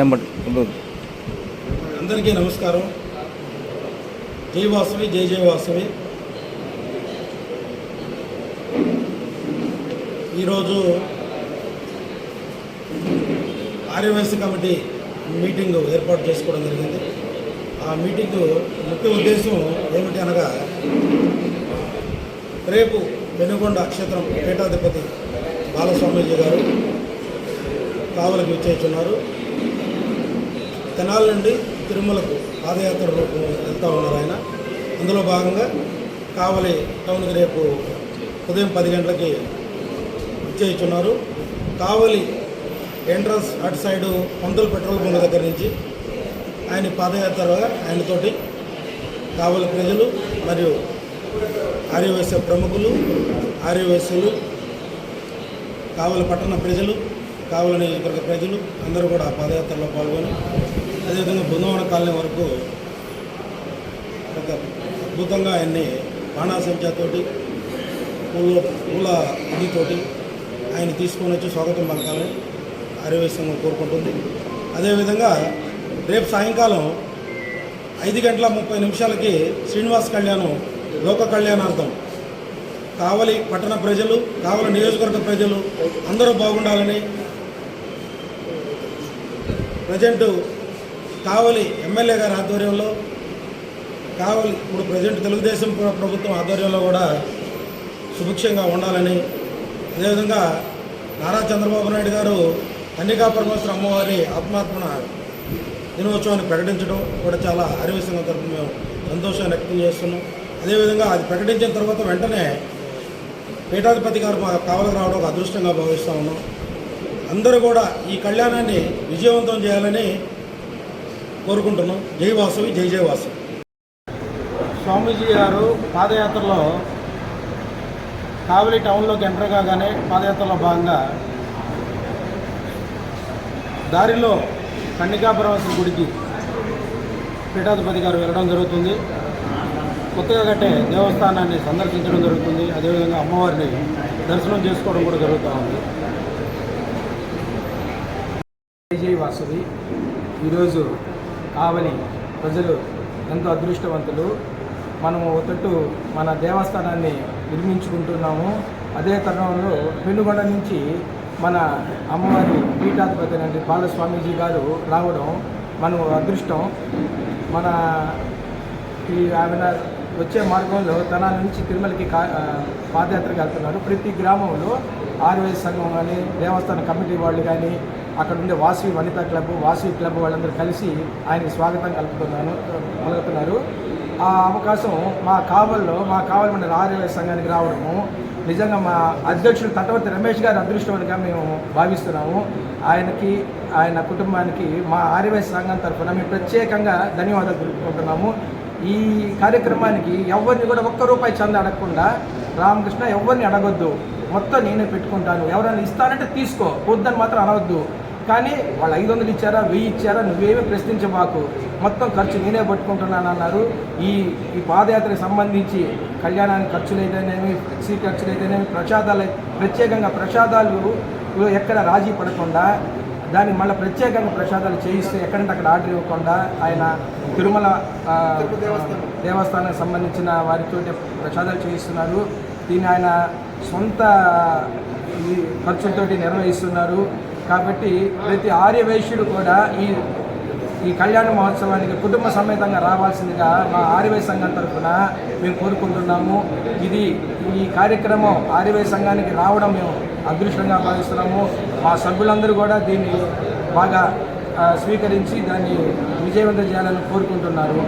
Number అందరికీ నమస్కారం. జై వాసవి జై జై వాసవి. ఈరోజు ఆర్యవైశ్య కమిటీ మీటింగ్ ఏర్పాటు చేసుకోవడం జరిగింది. ఆ మీటింగ్ ముఖ్య ఉద్దేశం ఏమిటి అనగా రేపు వెనుగొండ క్షేత్రం పీఠాధిపతి బాలస్వామీజీ గారు కావలికి విచ్చేస్తున్నారు. తెనాల నుండి తిరుమలకు పాదయాత్ర వెళ్తూ ఉన్నారు ఆయన. అందులో భాగంగా కావలి టౌన్కి రేపు ఉదయం పది గంటలకి ఇచ్చేస్తున్నారు కావలి ఎంట్రన్స్ అటు సైడు పంతులు పెట్రోల్ బంక్ దగ్గర నుంచి ఆయన పాదయాత్రగా ఆయనతోటి కావలి ప్రజలు మరియు ఆర్యవైశ్య ప్రముఖులు ఆర్యవైశ్యులు కావలి పట్టణ ప్రజలు కావాలని నియోజకవర్గ ప్రజలు అందరూ కూడా పాదయాత్రలో పాల్గొని అదేవిధంగా బృందావన కాలనీ వరకు ఒక అద్భుతంగా ఆయన్ని బాణాసంచాతోటి పూల పూల ఇదితోటి ఆయన తీసుకొని వచ్చి స్వాగతం పలకాలని ఆర్యవైశ్యంగా కోరుకుంటుంది. అదేవిధంగా రేపు సాయంకాలం ఐదు గంటల ముప్పై నిమిషాలకి శ్రీనివాస్ కళ్యాణం లోక కళ్యాణార్థం. కావలి పట్టణ ప్రజలు కావలి నియోజకవర్గ ప్రజలు అందరూ బాగుండాలని ప్రజెంట్ కావలి ఎమ్మెల్యే గారి ఆధ్వర్యంలో కావలి ఇప్పుడు ప్రజెంట్ తెలుగుదేశం ప్రభుత్వం ఆధ్వర్యంలో కూడా సుభిక్షంగా ఉండాలని అదేవిధంగా నారా చంద్రబాబు నాయుడు గారు కన్నికా పరమేశ్వర అమ్మవారి ఆత్మాత్మన దినోత్సవాన్ని ప్రకటించడం కూడా చాలా హరివిసంగా తరపు మేము సంతోషాన్ని వ్యక్తం చేస్తున్నాం. అదేవిధంగా అది ప్రకటించిన తర్వాత వెంటనే పీఠాధిపతి గారు మా కావలకు రావడం ఒక అదృష్టంగా భావిస్తూ ఉన్నాం. అందరూ కూడా ఈ కళ్యాణాన్ని విజయవంతం చేయాలని కోరుకుంటున్నాం. జై వాసవి జై వాసవి స్వామీజీ గారు పాదయాత్రలో కావలి టౌన్లోకి ఎంటర్ కాగానే పాదయాత్రలో భాగంగా దారిలో కన్నికాపురవసం గుడికి పీఠాధిపతి గారు వెళ్ళడం జరుగుతుంది. కొత్తగా కట్టే దేవస్థానాన్ని సందర్శించడం జరుగుతుంది. అదేవిధంగా అమ్మవారిని దర్శనం చేసుకోవడం కూడా జరుగుతూ ఉంది. జై వాసవి ఈరోజు కావలి ప్రజలు ఎంతో అదృష్టవంతులు. మనము తట్టు మన దేవస్థానాన్ని నిర్మించుకుంటున్నాము. అదే తరుణంలో పెనుగొండ నుంచి మన అమ్మవారి పీఠాధిపతి అంటే బాలస్వామీజీ గారు రావడం మనం అదృష్టం. మన ఈ ఆమెన వచ్చే మార్గంలో తన నుంచి తిరుమలకి కా పాదయాత్రకు వెళ్తున్నారు. ప్రతి గ్రామంలో ఆర్వైఎస్ సంఘం కానీ దేవస్థాన కమిటీ వాళ్ళు కానీ అక్కడ ఉండే వాసవి వనితా క్లబ్ వాసవి క్లబ్ వాళ్ళందరూ కలిసి ఆయన స్వాగతం కలుపుతున్నాను కలుగుతున్నారు ఆ అవకాశం మా కావల్లో మా కావల్ మండల ఆర్వైఎస్ సంఘానికి రావడము నిజంగా మా అధ్యక్షుడు తటవర్తి రమేష్ గారి అదృష్టంగా మేము భావిస్తున్నాము. ఆయనకి ఆయన కుటుంబానికి మా ఆర్యవైఎస్ సంఘం తరఫున మేము ప్రత్యేకంగా ధన్యవాదాలు తెలుపుకుంటున్నాము. ఈ కార్యక్రమానికి ఎవరిని కూడా ఒక్క రూపాయి చంద అడగకుండా రామకృష్ణ ఎవరిని అడగొద్దు మొత్తం నేనే పెట్టుకుంటాను. ఎవరైనా ఇస్తానంటే తీసుకో వద్దని మాత్రం అనవద్దు. కానీ వాళ్ళు ఐదు వందలు ఇచ్చారా వెయ్యి ఇచ్చారా నువ్వేమీ ప్రశ్నించబాకు. మొత్తం ఖర్చు నేనే పట్టుకుంటున్నాను అన్నారు ఈ ఈ పాదయాత్రకు సంబంధించి కళ్యాణానికి ఖర్చులు అయితేనేమి ఫ్లెక్సీ ఖర్చులు అయితేనేమి ప్రసాదాలు ప్రత్యేకంగా ప్రసాదాలు ఎక్కడ రాజీ పడకుండా దానికి మళ్ళీ ప్రత్యేకంగా ప్రసాదాలు చేయిస్తూ ఎక్కడంటే అక్కడ ఆర్డర్ ఇవ్వకుండా ఆయన తిరుమల దేవస్థానానికి సంబంధించిన వారితో ప్రసాదాలు చేయిస్తున్నారు. దీన్ని ఆయన సొంత ఖర్చులతోటి నిర్వహిస్తున్నారు. కాబట్టి ప్రతి ఆర్యవైశ్యుడు కూడా ఈ ఈ కళ్యాణ మహోత్సవానికి కుటుంబ సమేతంగా రావాల్సిందిగా మా ఆర్యవై సంఘం తరఫున మేము కోరుకుంటున్నాము. ఇది ఈ కార్యక్రమం ఆర్యవై సంఘానికి రావడం మేము అదృష్టంగా భావిస్తున్నాము. మా సభ్యులందరూ కూడా దీన్ని బాగా స్వీకరించి దాన్ని విజయవంతం చేయాలని కోరుకుంటున్నారు.